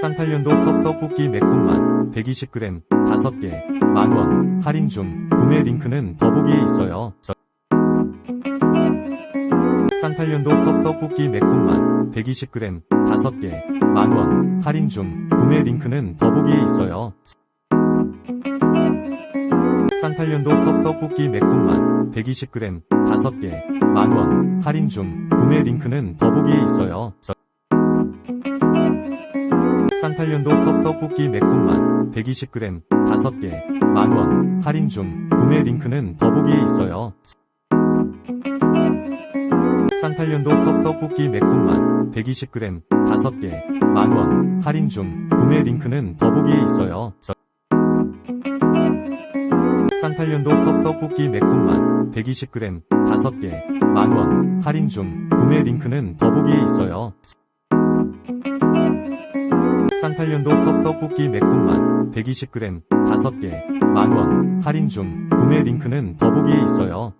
쌍팔년도 컵 떡볶이 매콤맛 120g 5개 만원 할인 중 구매 링크는 더보기에 있어요. 쌍팔년도 컵 떡볶이 매콤맛 120g 5개 만원 할인 중 구매 링크는 더보기에 있어요. 쌍팔년도 컵 떡볶이 매콤맛 120g 5개 만원 할인 중 구매 링크는 더보기에 있어요. 쌍팔년도 컵 떡볶이 매콤맛 120g 5개 만원 할인 중 구매 링크는 더보기에 있어요. 쌍팔년도 컵 떡볶이 매콤맛 120g 5개 만원 할인 중 구매 링크는 더보기에 있어요. 쌍팔년도 컵 떡볶이 매콤맛 120g 5개 만원 할인 중 구매 링크는 더보기에 있어요. 쌍팔년도 컵 떡볶이 매콤맛 120g 5개 만원 할인 중 구매 링크는 더보기에 있어요.